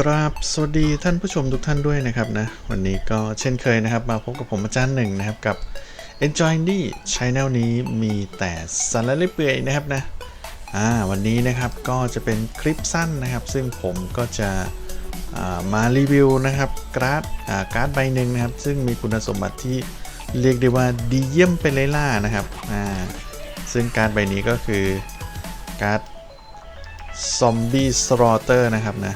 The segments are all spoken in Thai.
กราบสวัสดีท่านผู้ชมทุกท่านด้วยนะครับนะ วันนี้ก็เช่นเคยนะครับ มาพบกับผมอาจารย์หนึ่งนะครับ กับ EnjoyD Channel นี้มีแต่สาระเลเปื่อยนะครับนะอ่าวันนี้นะครับก็จะเป็นคลิปสั้นนะครับ ซึ่งผมก็จะามารีวิวนะครับการ์ดการ์ดใบหนึ่งนะครับ ซึ่งมีคุณสมบัติที่เรียกได้ว่าดีเยี่ยมเป็นเลยล่านะครับอ่าซึ่งการ์ดใบนี้ก็คือการ์ดซอมบี้สโรเตอร์นะครับนะ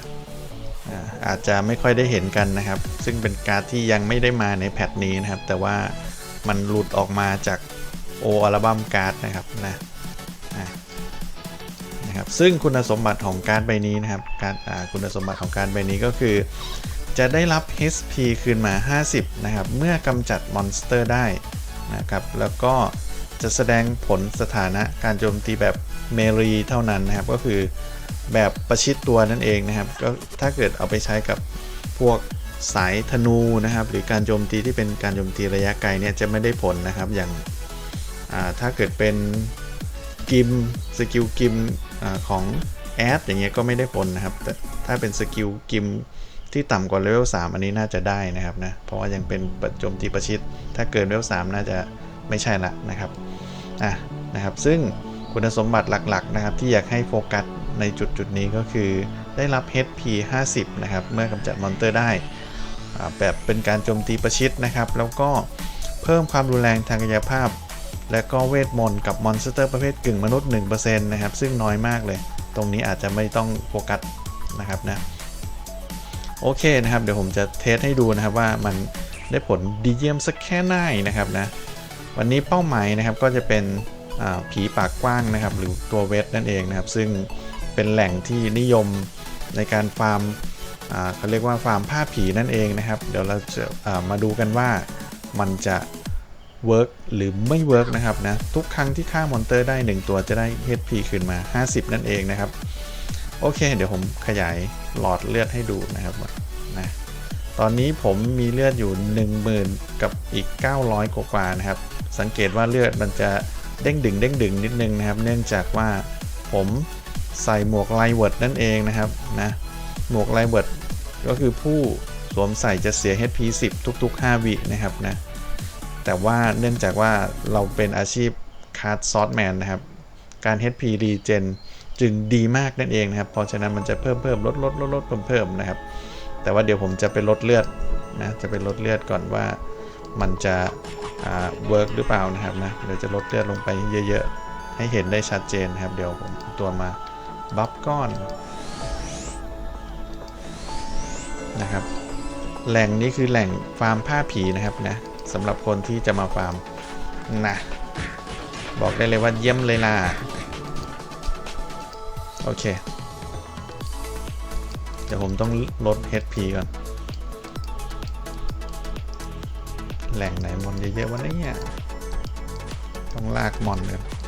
อาจจะไม่ค่อยได้เห็นกันนะครับ ซึ่งเป็นการ์ดที่ยังไม่ได้มาในแพทนี้นะครับ แต่ว่ามันหลุดออกมาจากโออัลบั้มการ์ดนะครับนะนะครับ ซึ่งคุณสมบัติของการ์ดใบนี้นะครับ การคุณสมบัติของการ์ดใบนี้ก็คือ จะได้รับ HP คืนมา 50 นะครับ เมื่อกำจัดมอนสเตอร์ได้นะครับ แล้วก็จะแสดงผลสถานะการโจมตีแบบเมรีเท่านั้นนะครับ ก็คือ แบบประชิดตัวนั่นเองนะครับ ก็ถ้าเกิดเอาไปใช้กับพวกสายธนูนะครับ หรือการโจมตีที่เป็นการโจมตีระยะไกลเนี่ยจะไม่ได้ผลนะครับ อย่างาถ้าเกิดเป็นกิมสกิลกิมอของแอดอย่างเงี้ยก็ไม่ได้ผลนะครับ แต่ถ้าเป็นสกิลกิมที่ต่ำกว่าเลเวล3อันนี้น่าจะได้นะครับนะ เพราะว่ายังเป็นโจมตีประชิด ถ้าเกินเลเวล3น่าจะไม่ใช่ละนะครับอะนะครับ ซึ่งคุณสมบัติหลักๆนะครับที่อยากให้โฟกัส ในจุดจุดนี้ก็คือได้รับ HP 50 นะครับ เมื่อกำจัดมอนเตอร์ได้แบบเป็นการโจมตีประชิดนะครับ แล้วก็เพิ่มความรุนแรงทางกายภาพ และก็เวทมนต์กับมอนสเตอร์ประเภทกึ่งมนุษย์ 1%นะครับ ซึ่งน้อยมากเลย ตรงนี้อาจจะไม่ต้องโฟกัสนะครับนะโอเคนะครับ เดี๋ยวผมจะเทสให้ดูนะครับว่ามันได้ผลดีเยี่ยมสักแค่ไหนนะครับนะวันนี้เป้าหมายนะครับก็จะเป็นผีปากกว้างนะครับ หรือตัวเวทนั่นเองนะครับ ซึ่ง เป็นแหล่งที่นิยมในการฟาร์มเขาเรียกว่าฟาร์มผ้าผีนั่นเองนะครับ เดี๋ยวเราจะามาดูกันว่ามันจะเวิร์กหรือไม่เวิร์กนะครับนะทุกครั้งที่ฆ่ามอนเตอร์ได้ 1 ตัวจะได้ HP คืนมา 50 นั่นเองนะครับ โอเค เดี๋ยวผมขยายหลอดเลือดให้ดูนะครับนะตอนนี้ผมมีเลือดอยู่ 10,000 กับอีก 900 กว่านะครับ สังเกตว่าเลือดมันจะเด้งดึงเด้งดึงนิดนึงนะครับ เนื่องจากว่าผม ใส่หมวกไลเวิร์ดนั่นเองนะครับนะหมวกไลเวิร์ดก็คือผู้สวมใส่จะเสีย HP 10 ทุก ๆ 5 วินะครับนะแต่ว่าเนื่องจากว่าเราเป็นอาชีพคาร์ดซอสแมนนะครับ การ HP regen จึงดีมากนั่นเองนะครับ เพราะฉะนั้นมันจะเพิ่มเพิ่มลดลดลดลดเพิ่มเพิ่มนะครับ แต่ว่าเดี๋ยวผมจะไปลดเลือดนะ จะไปลดเลือดก่อนว่ามันจะเวิร์กหรือเปล่านะครับนะ เดี๋ยวจะลดเลือดลงไปเยอะๆ ให้เห็นได้ชัดเจนนะครับ เดี๋ยวผมตัวมา บัฟก้อนนะครับ แหล่งนี้คือแหล่งฟาร์มผ้าผีนะครับนะสำหรับคนที่จะมาฟาร์มนะบอกได้เลยว่าเยี่ยมเลยล่ะ โอเค เดี๋ยวผมต้องลด HP ก่อน แหล่งไหนมอนเยอะๆวะเนี่ย ต้องลากมอนกันอ่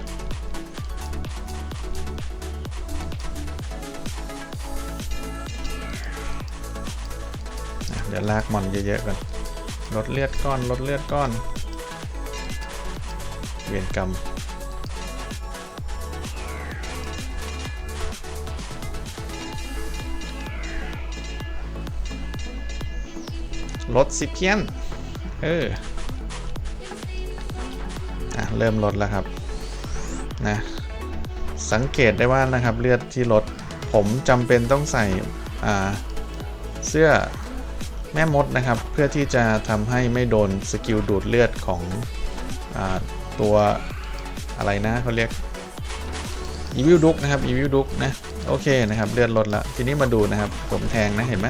ดี๋ยวลากมอนเยอะๆก่อนลดเลือดก้อนลดเลือดก้อน เวียนกรรมลดสิเพียน เออ อะ เริ่มลดแล้วครับ นะ สังเกตได้ว่านะครับ เลือดที่ลด ผมจำเป็นต้องใส่ อ่า เสื้อ แม่มดนะครับ เพื่อที่จะทำให้ไม่โดนสกิลดูดเลือดของอตัวอะไรนะเขาเรียกอีวิลดุกนะครับอีวิลดุกนะโอเคนะครับเลือดลดล้วทีนี้มาดูนะครับผมแทงนะเห็นไหม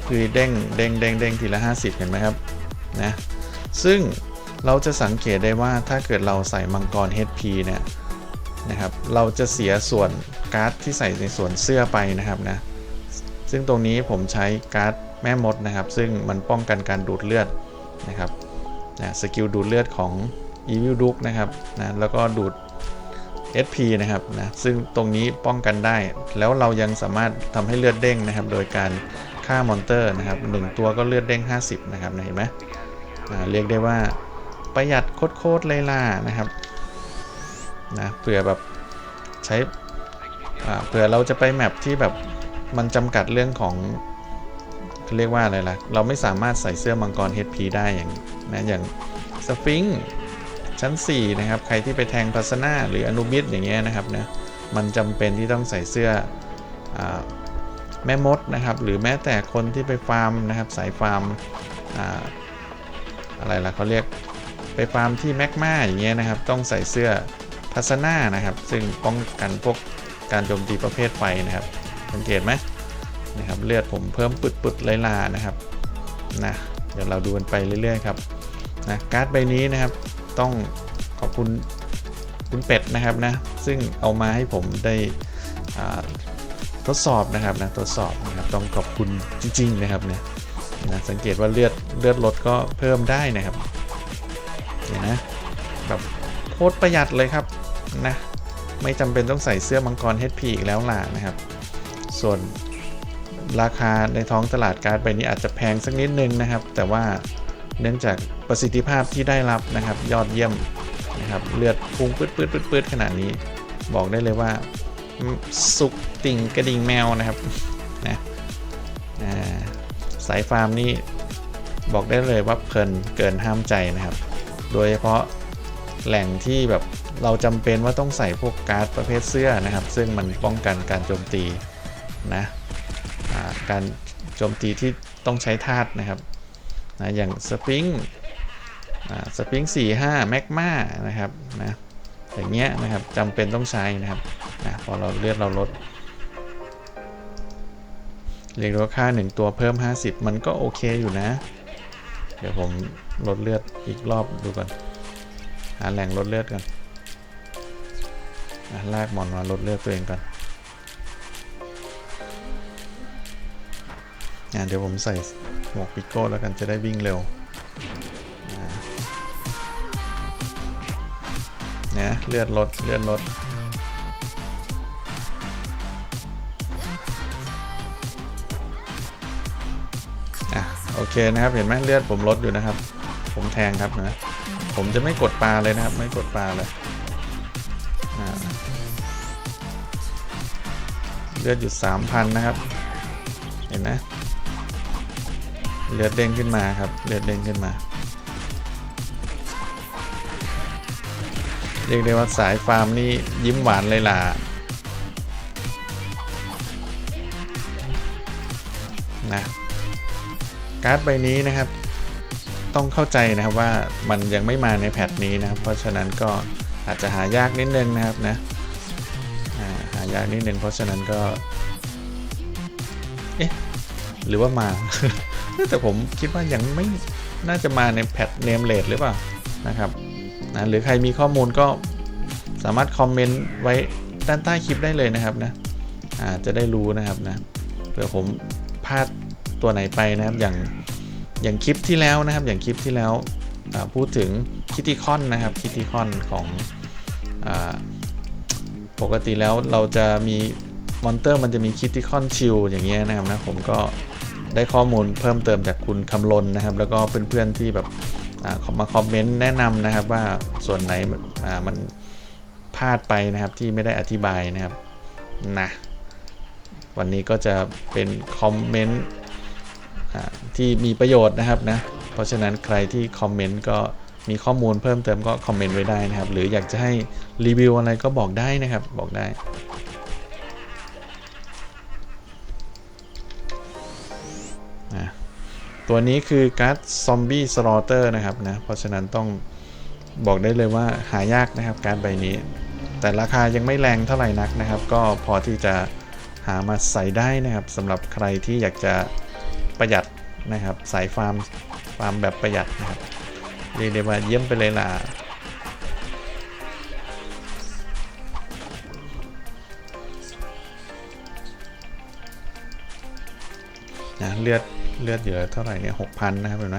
HP เด้งเด้งเด้งเด้งทีละ 50 เห็นไหมครับนะซึ่งเราจะสังเกตได้ว่าถ้าเกิดเราใส่มังกร HP เนี่ยนะครับเราจะเสียส่วนการ์ดที่ใส่ในส่วนเสื้อไปนะครับนะซึ่งตรงนี้ผมใช้การ์ด แม่มดนะครับ ซึ่งมันป้องกันการดูดเลือดนะครับนะสกิลดูดเลือดของ Evil d u k นะครับนะแล้วก็ดูด SP นะครับนะซึ่งตรงนี้ป้องกันได้ แล้วเรายังสามารถทำให้เลือดเด้งนะครับ โดยการฆ่ามอนเตอร์นะครับหนึ่งตัวก็เลือดเด้ง 50 นะครับเห็นไหมอ่าเรียกได้ว่าประหยัดโคตรๆเลยล่ะนะครับนะเผื่อแบบใช้อ่าเผื่อเราจะไปแมปที่แบบมันจำกัดเรื่องของ เขาเรียกว่าอะไรล่ะ เราไม่สามารถใส่เสื้อมังกร HP ได้อย่างนะอย่างสฟิงค์ชั้น 4 นะครับ ใครที่ไปแทงพัสนาหรืออนุบิสอย่างเงี้ยนะครับนะมันจำเป็นที่ต้องใส่เสื้ออแม่มดนะครับ หรือแม้แต่คนที่ไปฟาร์มนะครับสายฟาร์มออะไรล่ะเขาเรียกไปฟาร์มที่แมกมาอย่างเงี้ยนะครับ ต้องใส่เสื้อพัสนานะครับ ซึ่งป้องกันพวกการโจมตีประเภทไฟนะครับสังเกตไหม นะครับเลือดผมเพิ่มปุดๆไลลานะครับนะเดี๋ยวเราดูกันไปเรื่อยๆครับนะการ์ดใบนี้นะครับต้องขอบคุณคุณเป็ดนะครับนะซึ่งเอามาให้ผมได้ทดสอบนะครับนะทดสอบนะครับต้องขอบคุณจริง ๆ นะครับเนี่ยนะสังเกตว่าเลือดเลือดลดก็เพิ่มได้นะครับเห็นนะแบบโคตรประหยัดเลยครับนะไม่จำเป็นต้องใส่เสื้อมังกร HP อีกแล้วล่ะนะครับ ส่วน ราคาในท้องตลาดการ์ดใบนี้อาจจะแพงสักนิดนึงนะครับ แต่ว่าเนื่องจากประสิทธิภาพที่ได้รับนะครับ ยอดเยี่ยมนะครับเลือดพุ่งปืดปืดปืดปืดขนาดนี้ บอกได้เลยว่า สุกติ่งกระดิ่งแมวนะครับนะสายฟาร์มนี่บอกได้เลยว่าเพลินเกินห้ามใจนะครับ โดยเฉพาะแหล่งที่แบบเราจำเป็นว่าต้องใส่พวกการ์ดประเภทเสื้อนะครับ ซึ่งมันป้องกันการโจมตีนะ การโจมตีที่ต้องใช้ธาตุนะครับนะอย่างสปริงสปริงสี่ห้าแมกมานะครับนะอย่างเงี้ยนะครับจำเป็นต้องใช้นะครับนะพอเราเลือดเราลดเรียกได้ว่าค่า 1 ตัวเพิ่ม 50 มันก็โอเคอยู่นะ เดี๋ยวผมลดเลือดอีกรอบดูก่อน หาแหล่งลดเลือดก่อนะลากหมอนมาลดเลือดตัวเองก่อน อะเดี๋ยวผมใส่หมวกปิโก้แล้วกันจะได้วิ่งเร็วอะนะเลือดลดเลือดลดอะโอเคนะครับเห็นไหมเลือดผมลดอยู่นะครับ ผมแทงครับนะผมจะไม่กดปลาเลยนะครับ ไม่กดปลาเลยเลือดอยู่3,000นะครับ เห็นไหม เลือดเด้งขึ้นมาครับ เลือดเด้งขึ้นมา เรียกได้ว่าสายฟาร์มนี่ยิ้มหวานเลยล่ะ นะ การ์ดใบนี้นะครับ ต้องเข้าใจนะครับว่ามันยังไม่มาในแพทนี้นะครับ เพราะฉะนั้นก็อาจจะหายากนิดนึงนะครับนะหายากนิดนึงเพราะฉะนั้นก็ เอ๊ะ หรือว่ามา แต่ผมคิดว่ายังไม่น่าจะมาในแพทเนมเลดหรือเปล่านะครับนะหรือใครมีข้อมูลก็สามารถคอมเมนต์ไว้ด้านใต้คลิปได้เลยนะครับนะอาจจะได้รู้นะครับนะเผื่อผมพลาดตัวไหนไปนะครับอย่างอย่างคลิปที่แล้วนะครับ อย่างคลิปที่แล้วพูดถึงคิติคอนนะครับคิติคอนของอปกติแล้วเราจะมีมอนเตอร์มันจะมีคิติคอนชิลอย่างเงี้ยนะครับนะผมก็ ได้ข้อมูลเพิ่มเติมจากคุณคำลนนะครับ แล้วก็เพื่อนๆที่แบบอมาคอมเมนต์แนะนำนะครับว่าส่วนไหนมันพลาดไปนะครับที่ไม่ได้อธิบายนะครับนะวันนี้ก็จะเป็นคอมเมนต์ที่มีประโยชน์นะครับนะเพราะฉะนั้นใครที่คอมเมนต์ก็มีข้อมูลเพิ่มเติมก็คอมเมนต์ไว้ได้นะครับ หรืออยากจะให้รีวิวอะไรก็บอกได้นะครับบอกได้ ตัวนี้คือการ์ดซอมบี้สลอเตอร์นะครับนะ เพราะฉะนั้นต้องบอกได้เลยว่าหายากนะครับการใบนี้ แต่ราคายังไม่แรงเท่าไหร่นักนะครับ ก็พอที่จะหามาใส่ได้นะครับสำหรับใครที่อยากจะประหยัดนะครับสายฟาร์มฟาร์มแบบประหยัดนะครับเรียกได้ว่าเยี่ยมไปเลยล่ะนะเลือด เลือดเหลือเท่าไหร่เนี่ยหกพันนะครับเห็นไหม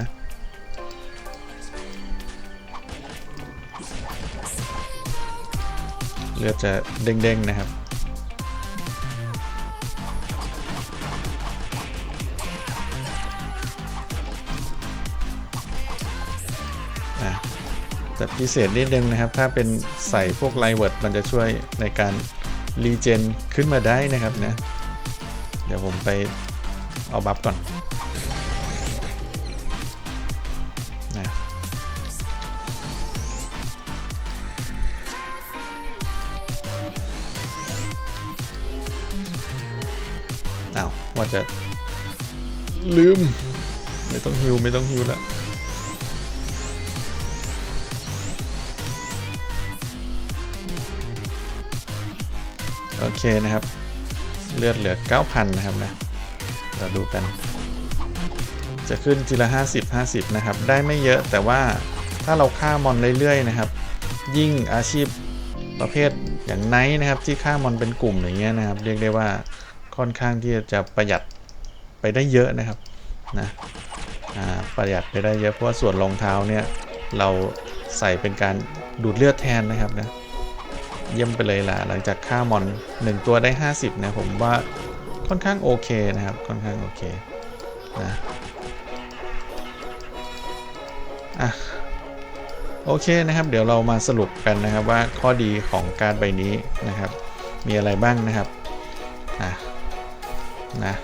เลือดจะเด้งๆนะครับอะแต่พิเศษนิดนึงนะครับ ถ้าเป็นใส่พวกไลเวิร์ดมันจะช่วยในการรีเจนขึ้นมาได้นะครับนะ เดี๋ยวผมไปเอาบัฟก่อน ว่าจะลืม ไม่ต้องฮิวไม่ต้องฮิวแล้วโอเคนะครับ เลือดเหลือ 9,000 นะครับนะเราดูกัน จะขึ้นทีละ 50 50 นะครับ ได้ไม่เยอะแต่ว่าถ้าเราฆ่ามอนเรื่อยๆนะครับ ยิ่งอาชีพประเภทอย่างไนท์นะครับ ที่ฆ่ามอนเป็นกลุ่มอย่างเงี้ยนะครับ เรียกได้ว่า ค่อนข้างที่จะประหยัดไปได้เยอะนะครับนะประหยัดไปได้เยอะเพราะว่าส่วนรองเท้าเนี่ยเราใส่เป็นการดูดเลือดแทนนะครับนะเยี่ยมไปเลยล่ะหลังจากฆ่ามอน 1 ตัวได้ 50นะผมว่าค่อนข้างโอเคนะครับค่อนข้างโอเคนะอะโอเคนะครับ เดี๋ยวเรามาสรุปกันนะครับว่าข้อดีของการใบนี้นะครับ มีอะไรบ้างนะครับอะ นะ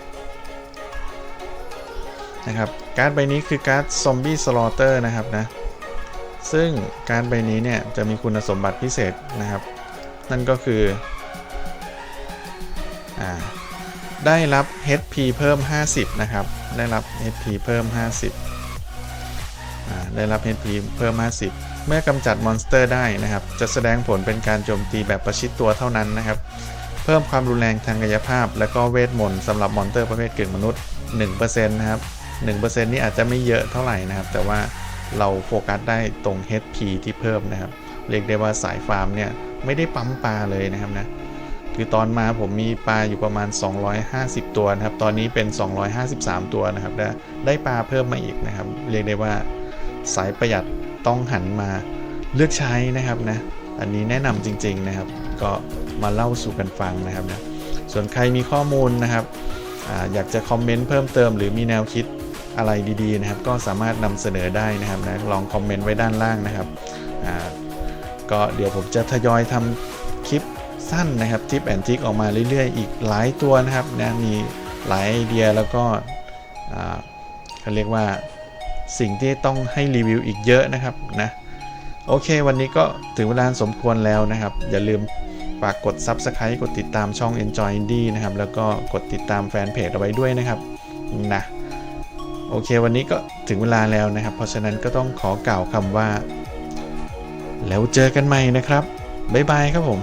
นะครับการ์ดใบนี้คือการ์ดซอมบี้สลอเตอร์นะครับนะซึ่งการ์ดใบนี้เนี่ยจะมีคุณสมบัติพิเศษนะครับ นั่นก็คืออาได้รับ HP เพิ่ม 50 นะครับ ได้รับ HP เพิ่ม 50ได้รับ HP เพิ่ม 50 เมื่อกำจัดมอนสเตอร์ได้นะครับ จะแสดงผลเป็นการโจมตีแบบประชิดตัวเท่านั้นนะครับ เพิ่มความรุนแรงทางกายภาพ และก็เวทมนต์สำหรับมอนเตอร์ประเภทกึ่งมนุษย์ 1%นะครับ 1%นี่อาจจะไม่เยอะเท่าไหร่นะครับ แต่ว่าเราโฟกัสได้ตรง HP ที่เพิ่มนะครับ เรียกได้ว่าสายฟาร์มเนี่ย ไม่ได้ปั๊มปลาเลยนะครับนะคือตอนมาผมมีปลาอยู่ประมาณ 250 ตัวนะครับ ตอนนี้เป็น 253 ตัวนะครับ ได้ได้ปลาเพิ่มมาอีกนะครับ เรียกได้ว่าสายประหยัดต้องหันมาเลือกใช้นะครับนะ อันนี้แนะนำจริง ๆนะครับ ก็มาเล่าสู่กันฟังนะครับนะส่วนใครมีข้อมูลนะครับออยากจะคอมเมนต์เพิ่มเติมหรือมีแนวคิดอะไรดีๆนะครับ ก็สามารถนำเสนอได้นะครับนะลองคอมเมนต์ไว้ด้านล่างนะครับก็เดี๋ยวผมจะทยอยทำคลิปสั้นนะครับทิปแอนทิกออกมาเรื่อยๆ อีกหลายตัวนะครับนะมีหลายไอเดียแล้วก็เขาเรียกว่าสิ่งที่ต้องให้รีวิวอีกเยอะนะครับนะ โอเค วันนี้ก็ถึงเวลาสมควรแล้วนะครับ อย่าลืมฝากกด Subscribe กดติดตามช่อง Enjoy Indie นะครับ แล้วก็กดติดตามแฟนเพจเอาไว้ด้วยนะครับนะโอเค วันนี้ก็ถึงเวลาแล้วนะครับ เพราะฉะนั้นก็ต้องขอกล่าวคำว่า แล้วเจอกันใหม่นะครับ บ๊ายบายครับผม